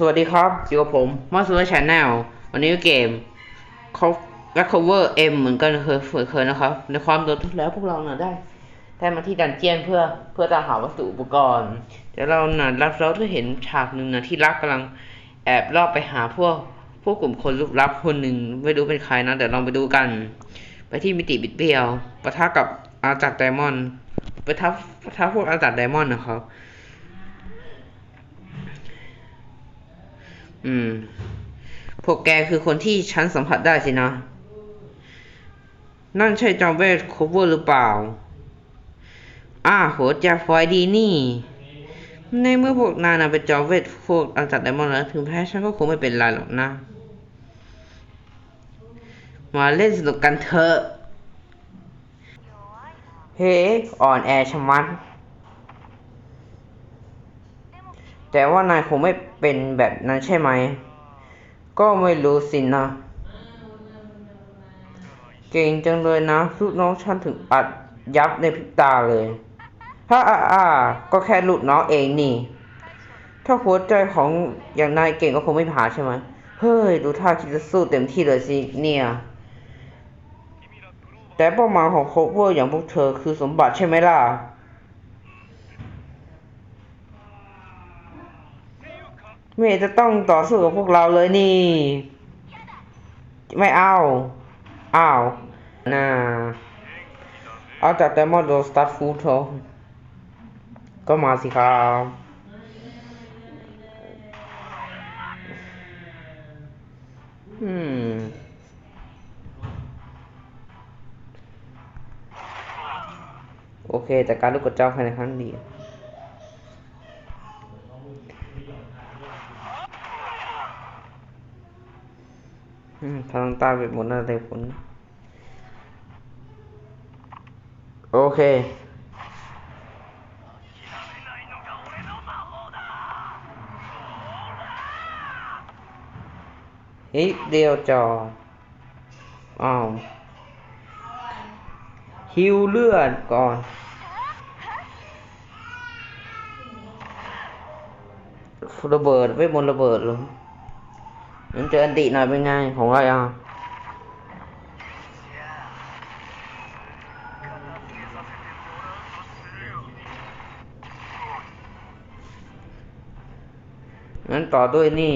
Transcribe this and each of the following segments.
สวัสดีครับอยู่กับผมมาสเตอร์ชแนลวันนี้เกมเขา Recover M เหมือนกันเคยเคยนะครับ ในความโดนทุกแล้วพวกเราน่ะได้ได้มาที่ดันเจียนเพื่อเพื่อตามหาวัตถุอุปกรณ์แต่เราน่ะรับเราได้เห็นฉากหนึ่งนะที่รักกำลังแอบลอบไปหาพวกพวกกลุ่มคนลึกลับคนหนึ่งไม่รู้เป็นใครนะเดี๋ยวลองไปดูกัน ไปที่มิติบิดเบี้ยวปะทะกับอาจักรไดมอนด์ปะทะปะทะพวกอาจักรไดมอนด์นะครับ อืม พวกแกคือคนที่ฉันสัมผัสได้สินะ นั่นใช่จอมเวทโคเวอร์หรือเปล่าอ่าโหจะฟอยดีนี่ ในเมื่อพวกนายนะเป็นจอมเวทพวกอันจัดไดมอนด์แล้ว ถึงแพ้ฉันก็คงไม่เป็นไรหรอกนะ มาเล่นสนุกกันเถอะ เฮ้ อ่อนแอชะมัด แต่ว่านายคงไม่เป็นแบบนั้นใช่ไหม ก็ไม่รู้สินะ เก่งจังเลยนะลูกน้องฉันถึงอัดยับในพริบตาเลยฮ่าอ่าอ่าก็แค่ลูกน้องเองนี่ ถ้าหัวใจของอย่างนายเก่งก็คงไม่ผ่านใช่ไหม เฮ้ย ดูท่าคิดจะสู้เต็มที่เลยสิเนี่ย แต่เป้าหมายของโคเวอร์อย่างพวกเธอคือสมบัติใช่ไหมล่ะ ไม่จะต้องต่อสู้กับพวกเราเลยนี่ ไม่เอาอ้าวน่าเอาจากไดมอดโดสตาร์ฟูทก็มาสิครับอืมโอเคแต่การลูกกระเจ้าภายในครั้งเดียว อืม ทางใต้ไปหมดน่าได้ผล โอเคฮ้ยเดียวจออ้าวฮิวเลือดก่อน ระเบิดเวทมนระเบิดเลย มันเจออันติหน่อยเป็นไงของอะไรอะงั้นต่อด้วยนี่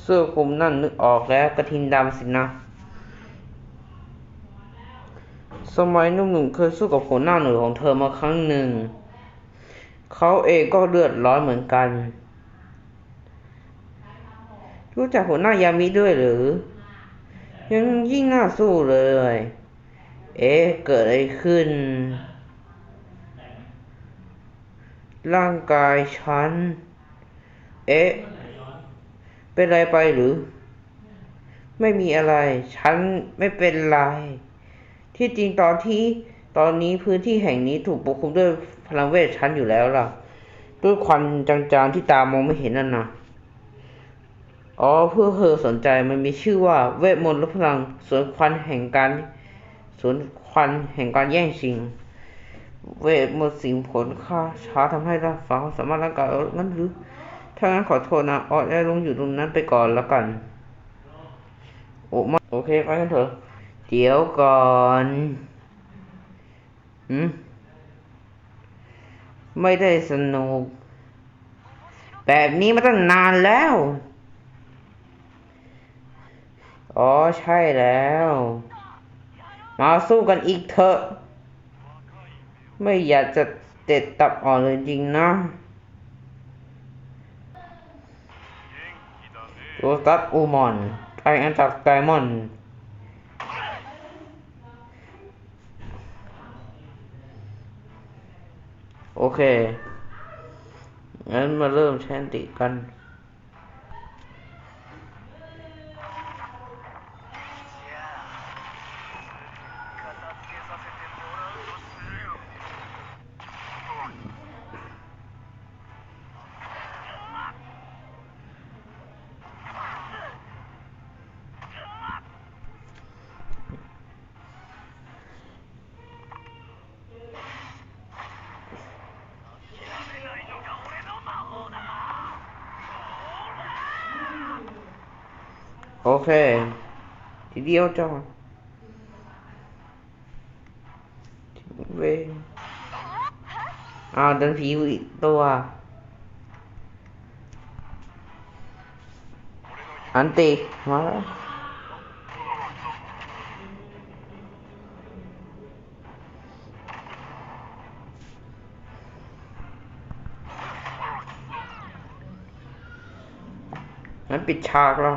เสื้อคลุมนั่นนึกออกแล้วกระทิงดำสินะ สมัยหนุ่มๆเคยสู้กับหัวหน้าหน่วยของเธอมาครั้งหนึ่ง เขาเองก็เลือดร้อนเหมือนกัน รู้จักหัวหน้ายามิด้วยหรือ ยังยิ่งน่าสู้เลย เอ๊ะ เกิดอะไรขึ้น ร่างกายฉัน เอ๊ะ เป็นอะไรไปหรือ ไม่มีอะไร ฉันไม่เป็นไร ที่จริงตอนที่ตอนนี้พื้นที่แห่งนี้ถูกปกคลุมด้วยพลังเวทชั้นอยู่แล้วล่ะ ด้วยควันจางๆที่ตามองไม่เห็นนั่นนะอ๋อเพื่อเธอสนใจมันมีชื่อว่าเวทมนต์ลพลังสวนควันแห่งการสวนควันแห่งการแย่งชิง เวทมนต์สิงผลค่าช้าทำให้ร่างฟ้าสามารถร่างกายงั้นหรือถ้างั้นขอโทษนะออดได้ลงอยู่ตรงนั้นไปก่อนแล้วกัน โอ้มาโอเคไปกันเถอะ เดี๋ยวก่อนหืมไม่ได้สนุก แบบนี้มาตั้งนานแล้ว อ๋อใช่แล้ว มาสู้กันอีกเถอะ ไม่อยากจะเด็ดตับอ่อนเลยจริงนะโรตัสอูมอนไอแอนจากไดมอนด์ โอเค งั้นมาเริ่มแชนติกัน โอเค ทีเดียวจ้าเวอ้าวเดินผีอีกตัว อันติมาแล้วงั้นปิดฉากแล้ว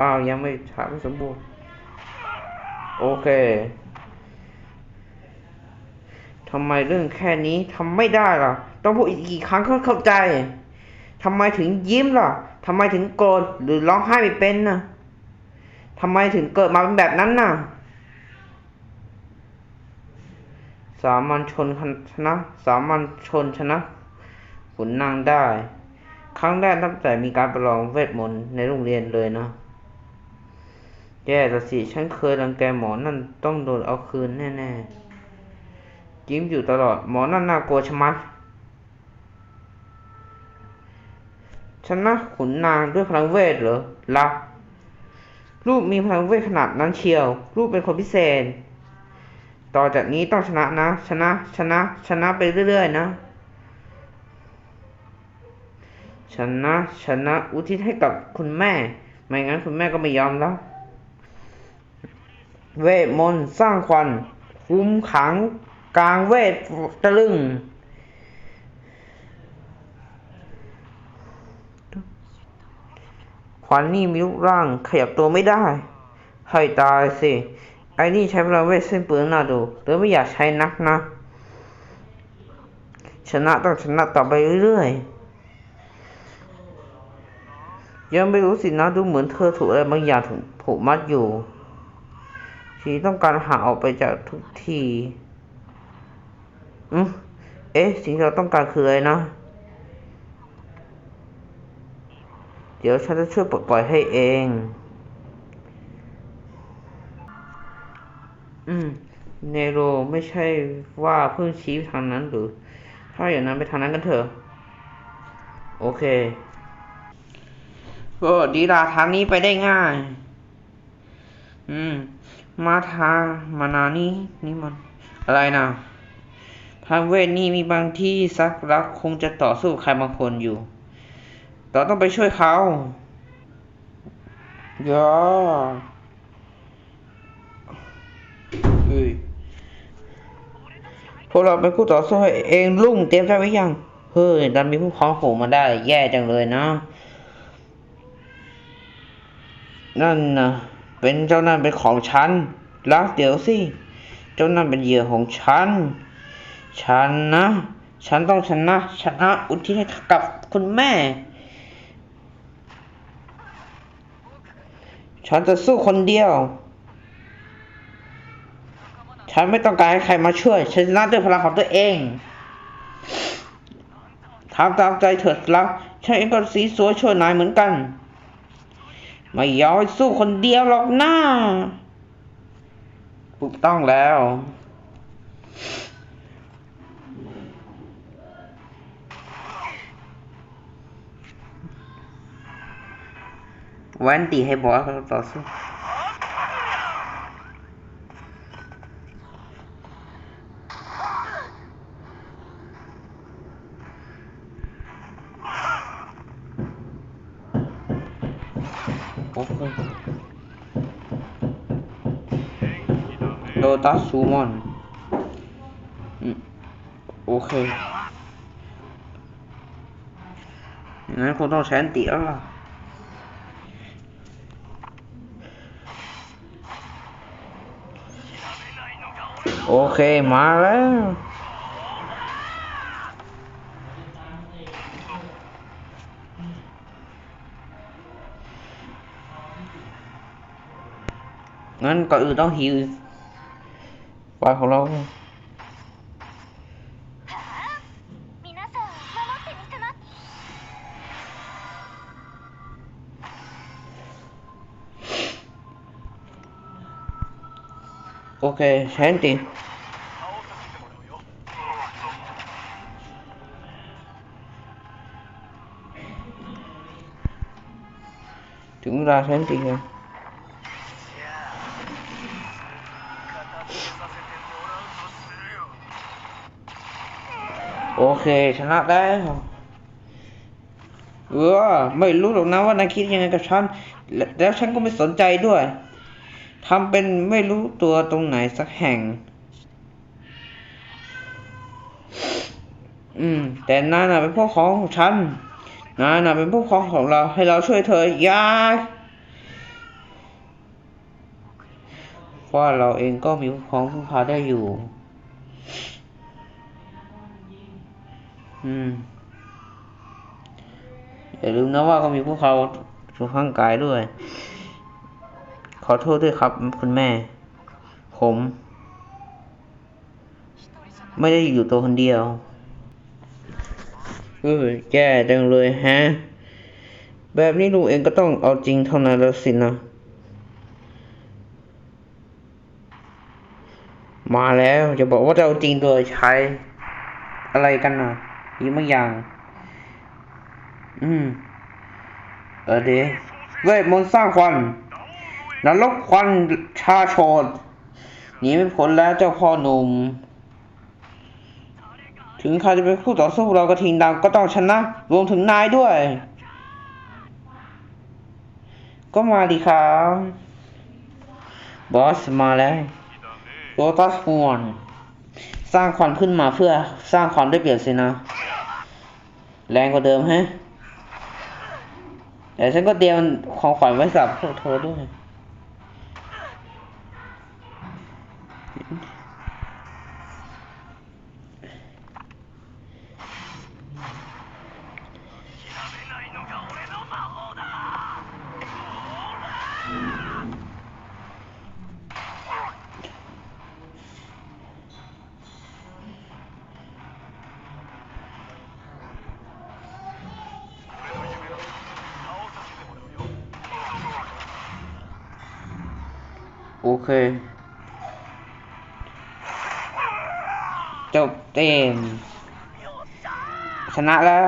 อ้าวยังไม่ฉากไม่สมบูรณ์ โอเคทำไมเรื่องแค่นี้ทำไม่ได้ล่ะ ต้องพูดอีกกี่ครั้งก็เข้าใจทำไมถึงยิ้มล่ะทำไมถึงโกรธหรือร้องไห้ไม่เป็นน่ะทำไมถึงเกิดมาเป็นแบบนั้นน่ะ สามัญชนชนะ สามัญชนชนะขุนนางได้ ครั้งแรกตั้งแต่มีการประลองเวทมนต์ในโรงเรียนเลยนะ แย่ละสิฉันเคยรังแกหมอนั่นต้องโดนเอาคืนแน่ๆยิ้มอยู่ตลอดหมอนั่นน่ากลัวชะมัดชนะขุนนางด้วยพลังเวทเหรอละลูกมีพลังเวทขนาดนั้นเชียว ลูกเป็นคนพิเศษ ต่อจากนี้ต้องชนะนะ ชนะ ชนะ ชนะไปเรื่อยๆนะ ชนะ ชนะ อุทิศให้กับคุณแม่ ไม่งั้นคุณแม่ก็ไม่ยอมแล้ว เวทมนต์สร้างควันคุ้มขังกลางเวทตะลึงควันนี่มีรูปร่างขยับตัวไม่ได้ให้ตายสิ ไอ้นี่ใช้พลังเวทเส้นเปลืองน่าดูหรือไม่อยากใช้นักนะ ชนะต้องชนะต่อไปเรื่อยๆ ยังไม่รู้สินะดูเหมือนเธอถูกอะไรบางอย่างถูกผูกมัดอยู่ ชีต้องการหาออกไปจากทุกทีอืมเอ๊ะ สิ่งที่เราต้องการคืออะไรนะ เดี๋ยวฉันจะช่วยปลดปล่อยให้เอง อืม เนโรไม่ใช่ว่าเพิ่งชี้ทางนั้นหรือ ถ้าอย่างนั้นไปทางนั้นกันเถอะ โอเคก็ดีลาทางนี้ไปได้ง่าย อืม มาทางมานานี้นี่มันอะไรนะทางเวทนี่มีบางที่ซักรักคงจะต่อสู้ใครบางคนอยู่เราต้องไปช่วยเขาย่าเฮ้ยพวกเราเป็นคู่ต่อสู้ให้เองลุงเตรียมใจไว้ยัง เฮ้ยดันมีผู้พ้องโผล่มาได้ แย่จังเลยนะ นั่นนะ เป็นเจ้านั่นเป็นของฉันรักเดี๋ยวสิ เจ้านั่นเป็นเหยื่อของฉัน ฉันนะ ฉันต้องชนะชนะอุทิศให้กับคุณแม่ ฉันจะสู้คนเดียว ฉันไม่ต้องการให้ใครมาช่วย ฉันชนะด้วยพลังของตัวเองทำตามใจเถิดรักฉันเองก็สีสวยช่วยนายเหมือนกัน ไม่ยอมสู้คนเดียวหรอกนะถูกต้องแล้วแวนตีให้บอสเขาต่อสู้โอเค โดตัสซูมอนอืมโอเคงั้นคงต้องใช้อันติแล้วล่ะโอเคมาแล้วงั้นก่อนอื่นต้องฮิว ปลาของเรา皆さ โอเคชนติลาฉันจริงอะโอเค ชนะแล้วเออไม่รู้หรอกนะว่านายคิดยังไงกับฉัน แล้วฉันก็ไม่สนใจด้วยทำเป็นไม่รู้ตัวตรงไหนสักแห่ง อืม แต่นายน่ะเป็นพวกของของฉันนายน่ะเป็นพวกของของเราให้เราช่วยเธออยาเพราะว่าเราเองก็มีพวกของพึ่งพาได้อยู่ อืมอย่าลืมนะว่าก็มีพวกเขาอยู่ข้างกายด้วย ขอโทษด้วยครับ คุณแม่ ผม ไม่ได้อยู่ตัวคนเดียวเออแย่จังเลยฮะ แบบนี้ลุงเองก็ต้องเอาจริงเท่านั้นแล้วสินะ มาแล้วจะบอกว่าจะเอาจริงโดยใช้อะไรกันนะ อีกบางอย่าง อืม เออเดยวเวทมนต์สร้างควันนรกควันชาโชนหนีไม่พ้นแล้วเจ้าพ่อหนุ่ม ถึงใครจะเป็นคู่ต่อสู้เรากระทิงดำก็ต้องชนะ รวมถึงนายด้วย ก็มาดีครับบอสมาแล้วโรตัสฮวนสร้างควันขึ้นมาเพื่อสร้างความได้เปรียบสินะ แรงกว่าเดิมฮะแต่ฉันก็เตรียมของขวัญไว้สำหรับพวกเธอด้วย ชนะแล้ว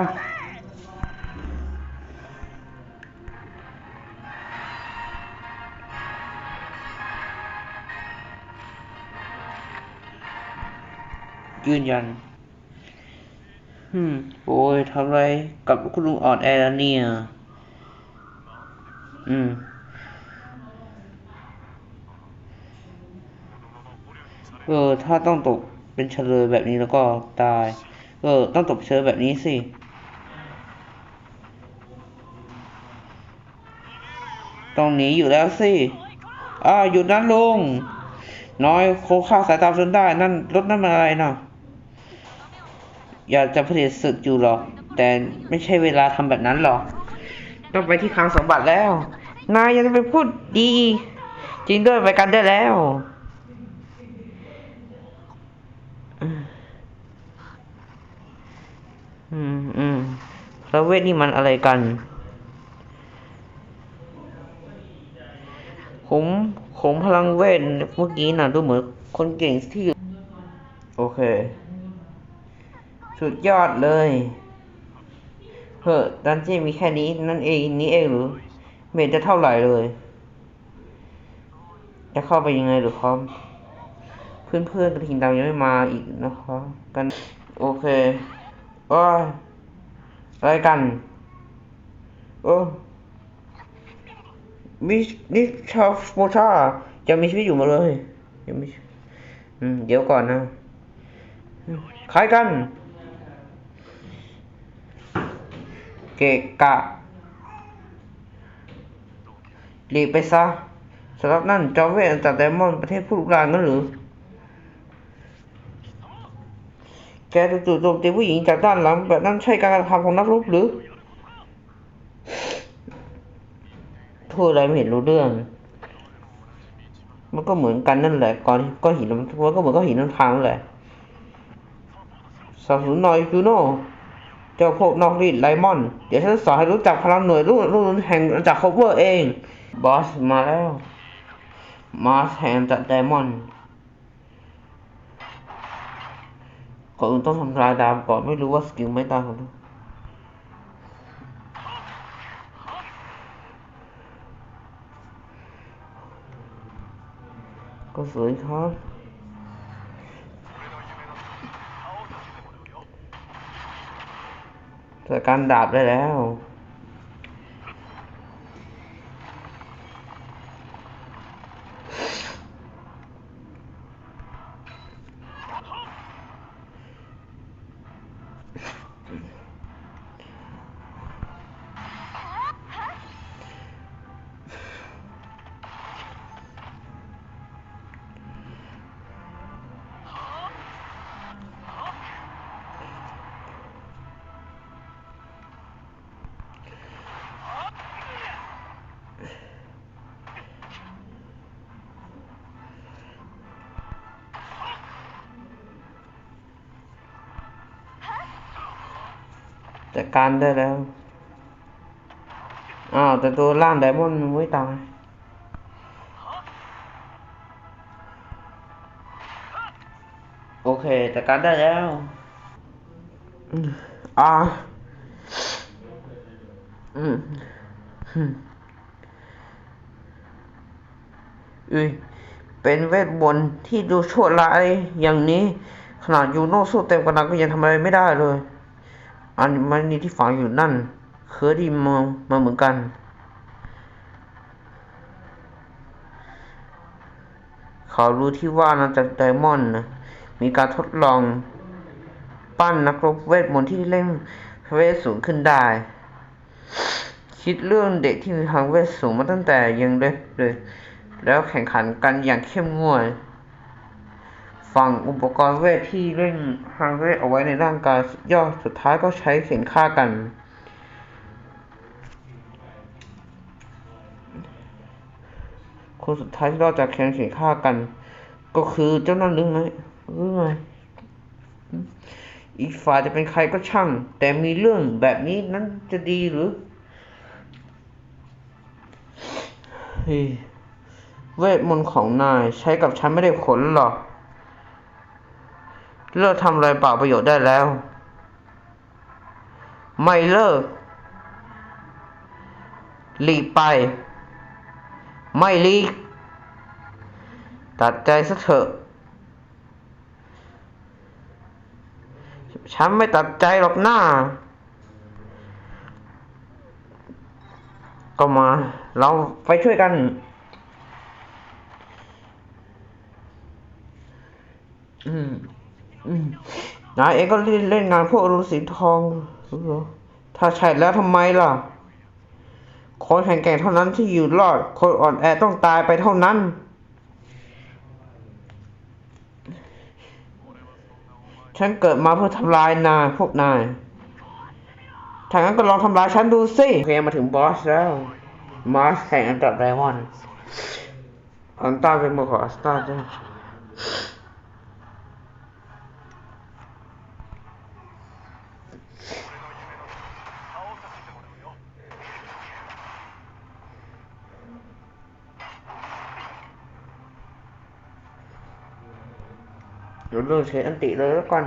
ยืนยันอืมโอ้ยทำไรกับคุณลุงอ่อนแอแล้วเนี่ย อืมเออ ถ้าต้องตกเป็นเฉลยแบบนี้แล้วก็ตาย เออต้องตกเฉลยแบบนี้สิต้องหนีอยู่แล้วสิอ้าหยุดนั้นลุง น้อยโคงค่าสายตาจนได้ นั่นรถนั่นมันอะไรนะอยากจะผลิตศึกอยู่หรอกแต่ไม่ใช่เวลาทำแบบนั้นหรอก ต้องไปที่คลังสมบัติแล้ว นายยังไปพูดดี จริงด้วยไปกันได้แล้ว อืมอืมแล้วเวทนี่มันอะไรกัน ผมผมพลังเวทเมื่อกี้น่ะดูเหมือนคนเก่งที่ โอเค สุดยอดเลยเฮ้อดันเจี้มีแค่นี้ นั่นเองนี่เองหรือ เมทจะเท่าไหร่เลย จะเข้าไปยังไงหรือครับ เพื่อนเพื่อนๆกระทิงดาวยังไม่มาอีกนะครับ กัน โอเค โอ้ยอะไรกัน โอ้มินี่ชาวโมชายังมีชีวิตอยู่มาเลยยังมีอืมเดี๋ยวก่อนนะอืมใครกัน เกะกะหลีกไปซะสำหรับนั่นจอมเวทจากไดมอนด์ประเทศผู้ลุกรานงั้นหรือ แกจะจู่โจมตีผู้หญิงจากด้านหลัง แบบนั้นใช่การกระทำของนักรบหรือพูดอะไรไม่เห็นรู้เรื่อง มันก็เหมือนกันนั่นแหละก่อนก็หินมันก็เหมือนก็หินน้ำทางนั่นแหละสนับสนุนหน่อยจูโน่เจ้าพวกนอกรีดไลมอน เดี๋ยวฉันสอนให้รู้จักพลังหน่วยรุ่นรุ่นแห่งจากคอเวอร์เอง บอสมาแล้ว มาแห่งจากไดมอนด์ ก่อนอื่นต้องทำลายดามก่อนไม่รู้ว่าสกิลไม่ตายขาก็สวยครับแต่การดาบได้แล้ว จัดการได้แล้ว อ้าว แต่ตัวล่างไดมอนด์มันไม่ตายโอเคจัดการได้แล้วอืมอ่า อืมอืมอุ้ยเป็นเวทมนต์ที่ดูชั่วร้ายอย่างนี้ ขนาดยูโน่สู้เต็มกำลังก็ยังทำอะไรไม่ได้เลย อันมันนี่ที่ฝังอยู่นั่น เคยได้มองมาเหมือนกัน เขารู้ที่ว่านาจากไดมอนด์นะมีการทดลอง ปั้นนักรบเวทมนต์ที่เล่นเวทสูงขึ้นได้ คิดเรื่องเด็กที่มีพลังเวทสูงมาตั้งแต่ยังเล็กเลย แล้วแข่งขันกันอย่างเข้มงวด ฝั่งอุปกรณ์เวทที่เล่นพลังเวทเอาไว้ในร่างกายสุดยอสุดท้ายก็ใช้เข็นฆ่ากัน คนสุดท้ายที่รอดจากแข่งเข็นฆ่ากัน ก็คือเจ้านั่นหรือไงหรือไงอีกฝ่ายจะเป็นใครก็ช่าง แต่มีเรื่องแบบนี้นั้นจะดีหรือเฮ้เวทมนต์ของนายใช้กับฉันไม่ได้ผลหรอก เลิกทำอะไรเปล่าประโยชน์ได้แล้ว ไม่เลิก หลีกไป ไม่หลีก ตัดใจซะเถอะ ฉันไม่ตัดใจหรอกหน้า ก็มา เราไปช่วยกันอืมอืม นายเองก็เล่นเล่นงานพวกฤาษีทองเหรอถ้าใช่แล้วทำไมล่ะ คนแข็งแกร่งเท่านั้นที่อยู่รอด คนอ่อนแอต้องตายไปเท่านั้น ฉันเกิดมาเพื่อทำลายนายพวกนายถ้างั้นก็ลองทำลายฉันดูสิ โอเค มาถึงบอสแล้วมอสแห่งอันดับไดมอนด์อันต้าเป็นมือของอัสตาจ้ะ เดี๋ยวเรื่องใช้อันติเลยแล้วกัน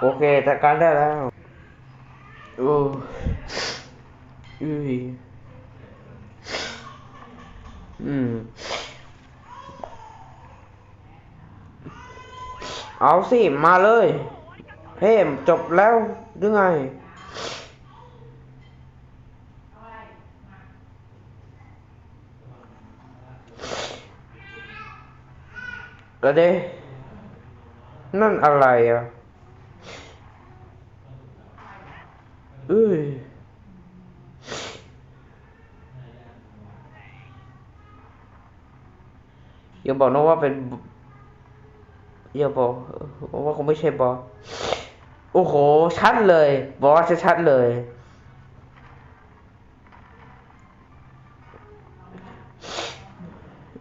โอเคจัดการได้แล้วโอ้ยอืมเอาสิ มาเลย เฮ้จบแล้วหรือไง แล้เด้นั่นอะไรอะ เอ้ยอย่าบอกนะว่าเป็นอย่าบอกว่าคงไม่ใช่บอสโอ้โห ชัดเลย บอสชัดเลย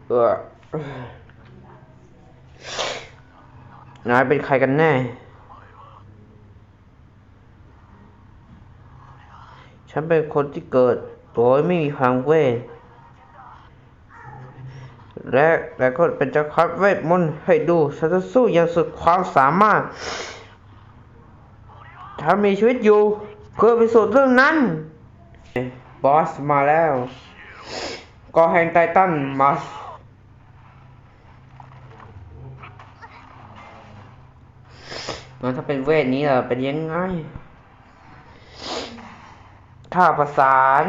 เออนายเป็นใครกันแน่ ฉันเป็นคนที่เกิดโดยไม่มีพลังเวท และและก็เป็นจักรพรรดิเวทมนต์ให้ดูฉันจะสู้อย่างสุดความสามารถถ้ามีชีวิตอยู่เพื่อพิสูจน์เรื่องนั้น บอสมาแล้วก็แห่งไททันมาถ้าเป็นเวทนี้ล่ะเป็นยังไง ท่าประสาน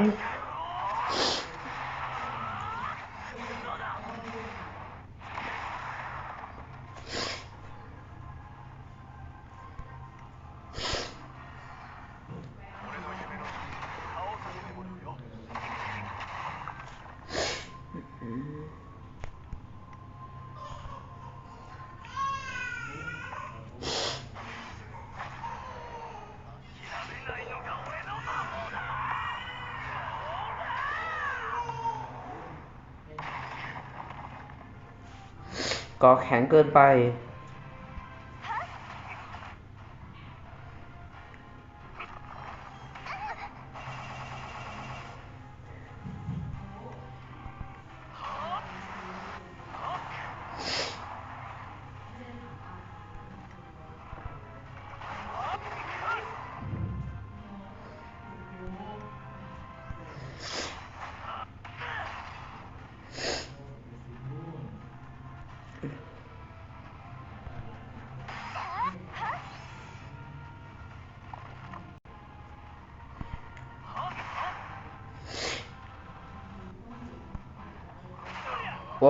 ก็แข็งเกินไป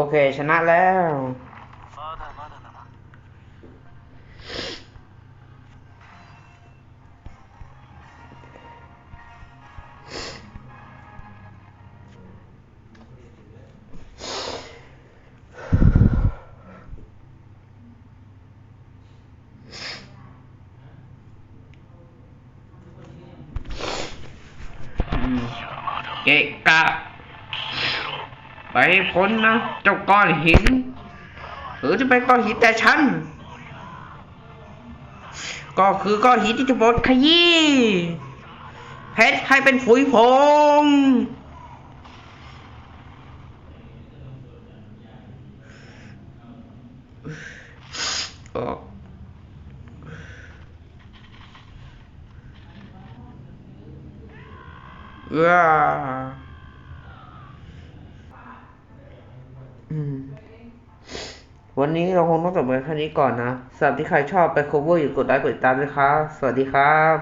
โอเคชนะแล้วเกะกะ พ้นนะ เจ้าก้อนหิน หรือจะเป็นก้อนหินแต่ฉัน ก็คือก้อนหินที่จะบดขยี้เพชรให้เป็นผุยผงโอ้ว้าอืม วันนี้เราคงต้องจบกันแค่นี้ก่อนนะสำหรับที่ใครชอบไป cover อยู่กดไลค์กดติดตามด้วยครับ สวัสดีครับ